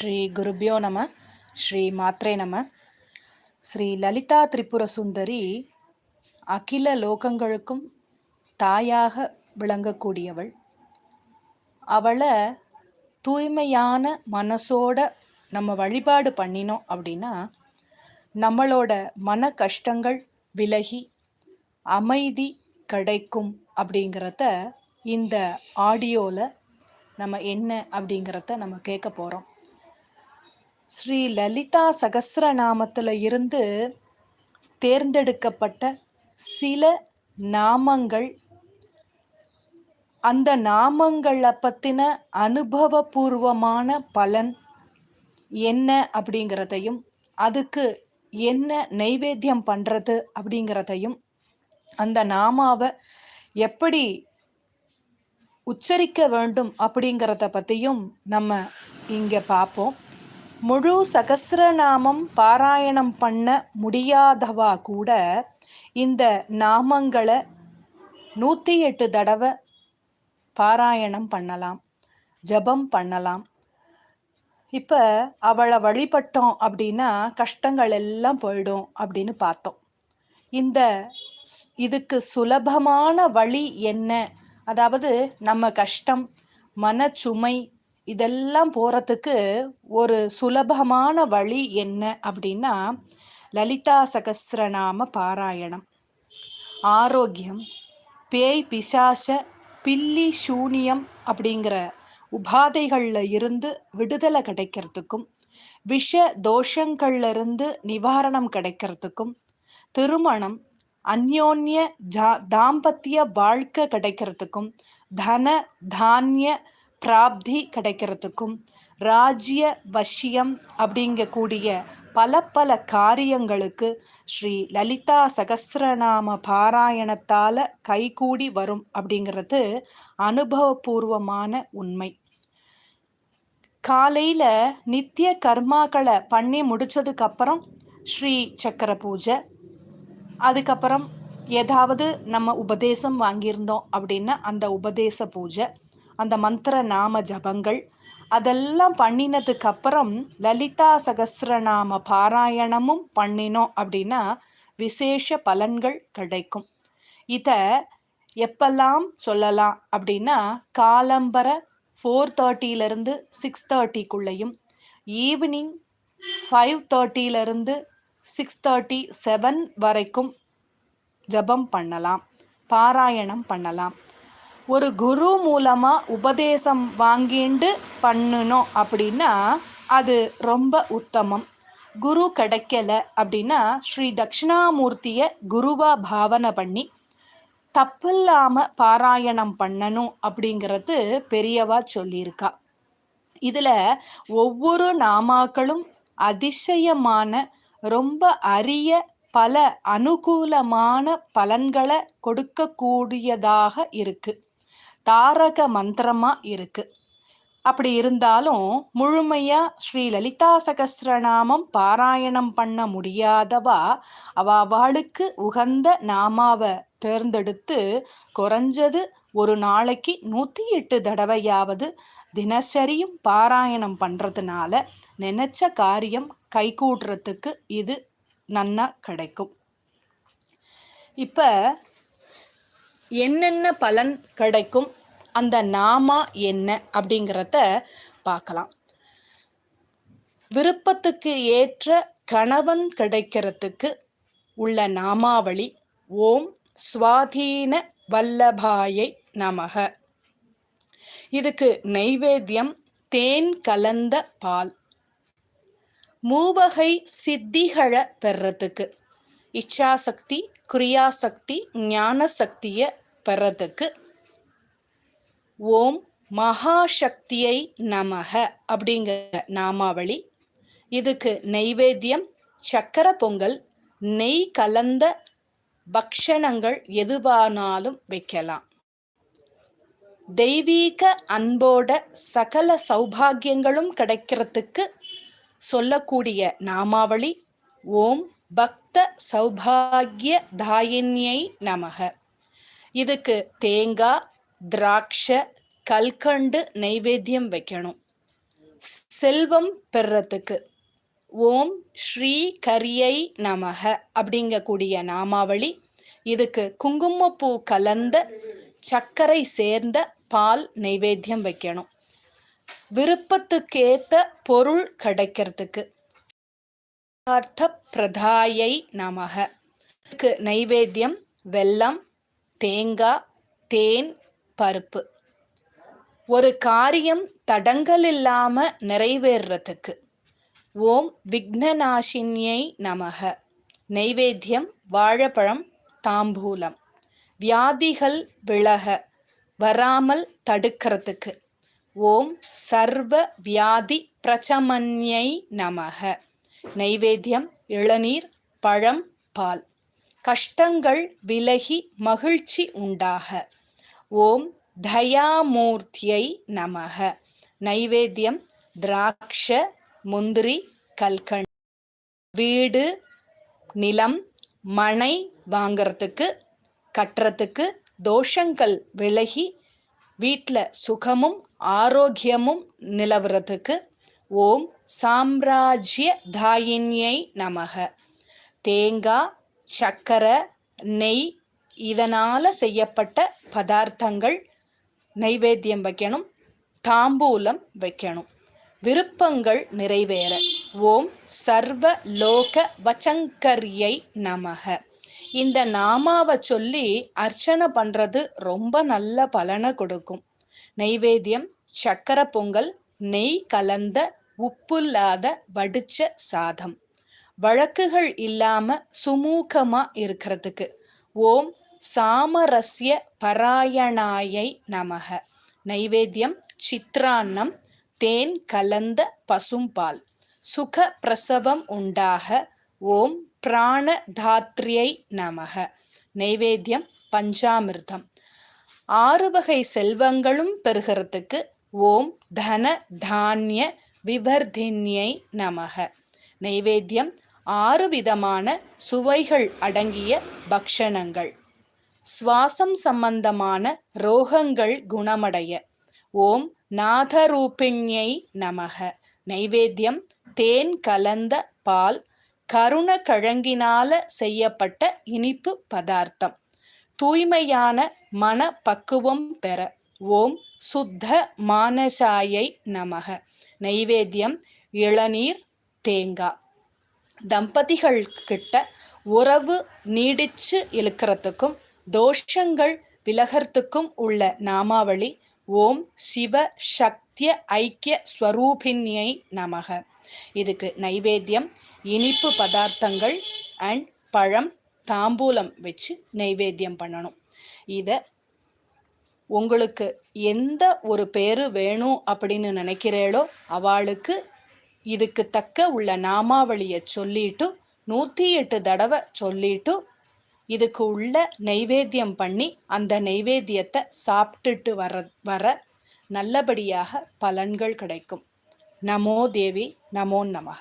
ஸ்ரீ குருபியோ நம ஸ்ரீ மாத்ரே நம. ஸ்ரீ லலிதா திரிபுர சுந்தரி அகில லோகங்களுக்கும் தாயாக விளங்கக்கூடியவள். அவளை தூய்மையான மனசோட நம்ம வழிபாடு பண்ணினோம் அப்படின்னா நம்மளோட மன கஷ்டங்கள் விலகி அமைதி கிடைக்கும் அப்படிங்கிறத இந்த ஆடியோவில் நம்ம என்ன அப்படிங்கிறத நம்ம கேட்க போகிறோம் ஸ்ரீ லலிதா சகசிரநாமத்தில் இருந்து தேர்ந்தெடுக்கப்பட்ட சில நாமங்கள். அந்த நாமங்களை பற்றின அனுபவபூர்வமான பலன் என்ன அப்படிங்கிறதையும் அதுக்கு என்ன நைவேத்தியம் பண்ணுறது அப்படிங்கிறதையும் அந்த நாமாவை எப்படி உச்சரிக்க வேண்டும் அப்படிங்கிறத பற்றியும் நம்ம இங்கே பார்ப்போம் முழு சகசிரநாமம் பாராயணம் பண்ண முடியாதவா கூட இந்த நாமங்களை நூற்றி எட்டு தடவை பாராயணம் பண்ணலாம் ஜபம் பண்ணலாம். இப்போ அவளை வழிபட்டோம் அப்படின்னா கஷ்டங்கள் எல்லாம் போயிடும் அப்படின்னு பார்த்தோம். இந்த இதுக்கு சுலபமான வழி என்ன? அதாவது நம்ம கஷ்டம் மனச்சுமை இதெல்லாம் போகிறதுக்கு ஒரு சுலபமான வழி என்ன அப்படின்னா லலிதா சகசிரநாம பாராயணம். ஆரோக்கியம் பேய் பிசாச பில்லி சூனியம் அப்படிங்கிற உபாதைகளில் இருந்து விடுதலை கிடைக்கிறதுக்கும் விஷ தோஷங்கள்ல இருந்து நிவாரணம் கிடைக்கிறதுக்கும் திருமணம் அந்யோன்ய ஜா தாம்பத்திய வாழ்க்கை கிடைக்கிறதுக்கும் தன தானிய பிராப்தி கிடைக்கிறதுக்கும் ராஜ்ய வஷ்யம் அப்படிங்கக்கூடிய பல பல காரியங்களுக்கு ஸ்ரீ லலிதா சகசிரநாம பாராயணத்தால் கைகூடி வரும் அப்படிங்கிறது அனுபவபூர்வமான உண்மை. காலையில் நித்திய கர்மாக்களை பண்ணி முடித்ததுக்கப்புறம் ஸ்ரீ சக்கர பூஜை அதுக்கப்புறம் ஏதாவது நம்ம உபதேசம் வாங்கியிருந்தோம் அப்படின்னா அந்த உபதேச பூஜை அந்த மந்திர நாம ஜபங்கள். அதெல்லாம் பண்ணினதுக்கு அப்புறம் லலிதா சகசிரநாம பாராயணமும் பண்ணினோம் அப்படின்னா விசேஷ பலன்கள் கிடைக்கும். இதை எப்பெல்லாம் சொல்லலாம் அப்படின்னா காலம்பர ஃபோர் தேர்ட்டியிலேருந்து சிக்ஸ் தேர்ட்டிக்குள்ளேயும் ஈவினிங் ஃபைவ் தேர்ட்டியிலேருந்து சிக்ஸ் தேர்ட்டி செவன் வரைக்கும் ஜபம் பண்ணலாம் பாராயணம் பண்ணலாம். ஒரு குரு மூலமாக உபதேசம் வாங்கிண்டு பண்ணணும் அப்படின்னா அது ரொம்ப உத்தமம். குரு கிடைக்கல அப்படின்னா ஸ்ரீ தட்சிணாமூர்த்தியை குருவாக பாவனை பண்ணி தப்பில்லாமல் பாராயணம் பண்ணணும் அப்படிங்கிறது பெரியவா சொல்லியிருக்கா. இதில் ஒவ்வொரு நாமாக்களும் அதிசயமான ரொம்ப அரிய பல அனுகூலமான பலன்களை கொடுக்கக்கூடியதாக இருக்குது தாரக மந்திரமா இருக்கு. அப்படி இருந்தாலும் முழுமையா ஸ்ரீ லலிதா சகசிரநாமம் பாராயணம் பண்ண முடியாதவா? அவ அவளுக்கு உகந்த நாமாவை தேர்ந்தெடுத்து குறைஞ்சது ஒரு நாளைக்கு நூற்றி எட்டு தடவையாவது தினசரியும் பாராயணம் பண்ணுறதுனால நினைச்ச காரியம் கைகூடுறதுக்கு இது நன்னா கிடைக்கும். இப்போ என்னென்ன பலன் கிடைக்கும் அந்த நாமா என்ன அப்படிங்கிறத பார்க்கலாம். விருப்பத்துக்கு ஏற்ற கணவன் கிடைக்கிறதுக்கு உள்ள நாமாவளி ஓம் சுவாதீன வல்லபாயை நமக. இதுக்கு நைவேத்தியம் தேன் கலந்த பால். மூவகை சித்திகளை பெறத்துக்கு. இச்சாசக்தி கிரியாசக்தி ஞான சக்தியை பெறத்துக்கு. ஓம் மகாசக்தியை நமக அப்படிங்கிற நாமாவளி. இதுக்கு நைவேத்தியம் சக்கர பொங்கல் நெய் கலந்த பக்ஷணங்கள் எதுவானாலும் வைக்கலாம். தெய்வீக அன்போட சகல சௌபாகியங்களும் கிடைக்கிறதுக்கு சொல்லக்கூடிய நாமாவளி. ஓம் பக்த சௌபாகிய தாயின்யை நமக. இதுக்கு தேங்காய் திராட்சை கல்கண்டு நைவேத்தியம் வைக்கணும். செல்வம் பெறத்துக்கு. ஓம் ஸ்ரீ கரியை நமக அப்படிங்கக்கூடிய நாமாவளி. இதுக்கு குங்குமப்பூ கலந்த சர்க்கரை சேர்ந்த பால் நைவேத்தியம் வைக்கணும். விருப்பத்துக்கேத்த பொருள் கிடைக்கிறதுக்கு. பிரதாயை நமக. நைவேத்தியம் வெல்லம் தேங்காய் தேன் பருப்பு. ஒரு காரியம் தடங்கள் இல்லாம நிறைவேறத்துக்கு. ஓம் விக்னநாசினியை நமக. நைவேத்தியம் வாழைப்பழம் தாம்பூலம். வியாதிகள் விலக வராமல் தடுக்கிறதுக்கு ஓம் சர்வ வியாதி பிரச்சமன்யை நமக. நைவேத்தியம் இளநீர் பழம் பால். கஷ்டங்கள் விலகி மகிழ்ச்சி உண்டாக. ஓம் தயாமூர்த்தியை நமக. நைவேத்தியம் திராட்ச முந்திரி கல்கண். வீடு நிலம் மனை வாங்கிறதுக்கு கட்டுறதுக்கு தோஷங்கள் விலகி வீட்டில் சுகமும் ஆரோக்கியமும் நிலவுறதுக்கு ஓம் சாம்ராஜ்ய தாயின்யை நமக. தேங்காய் சக்கரை நெய் இதனால் செய்யப்பட்ட பதார்த்தங்கள் நைவேத்தியம் வைக்கணும் தாம்பூலம் வைக்கணும். விருப்பங்கள் நிறைவேற. ஓம் சர்வ லோக வச்சங்கரியை நமக. இந்த நாமாவை சொல்லி அர்ச்சனை பண்ணுறது ரொம்ப நல்ல பலனை கொடுக்கும். நைவேத்தியம் சக்கரை பொங்கல் நெய் கலந்த உப்புல்லாத வடிச்ச சாதம். வழக்குகள் இல்லாம சுமூகமா இருக்கிறதுக்கு. ஓம் சாமரஸ்ய பராயணாயை நமக. நைவேத்தியம் சித்ரான்னம் தேன் கலந்த பசும்பால். சுக பிரசவம் உண்டாக ஓம் பிராணதாத்ரியை நமக. நைவேத்தியம் பஞ்சாமிர்தம். ஆறு வகை செல்வங்களும் பெறுகிறதுக்கு ஓம் தன தானிய விவர்தின்யை நமக. நைவேத்தியம் ஆறு விதமான சுவைகள் அடங்கிய பக்ஷணங்கள். சுவாசம் சம்பந்தமான ரோகங்கள் குணமடைய. ஓம் நாதரூபிண்யை நமக. நைவேத்தியம் தேன் கலந்த பால் கருண கழங்கினால செய்யப்பட்ட இனிப்பு பதார்த்தம். தூய்மையான மன பக்குவம் பெற. ஓம் சுத்த மானசாயை நமக. நைவேத்தியம் இளநீர் தேங்காய். தம்பதிகள் கிட்ட உறவு நீடிச்சு இழுக்கிறதுக்கும் தோஷங்கள் விலகிறதுக்கும் உள்ள நாமாவளி ஓம் சிவ சக்திய ஐக்கிய ஸ்வரூபிணியை நமக. இதுக்கு நைவேத்தியம் இனிப்பு பதார்த்தங்கள் அண்ட் பழம் தாம்பூலம் வச்சு நைவேத்தியம் பண்ணணும். இதை உங்களுக்கு எந்த ஒரு பேர் வேணும் அப்படின்னு நினைக்கிறீளோ அவளுக்கு இதுக்கு தக்க உள்ள நாமாவளியை சொல்லிட்டு நூற்றி எட்டு தடவை சொல்லிட்டு இதுக்கு உள்ள நைவேத்தியம் பண்ணி அந்த நைவேத்தியத்தை சாப்பிட்டுட்டு வர வர நல்லபடியாக பலன்கள் கிடைக்கும். நமோ தேவி நமோ நமக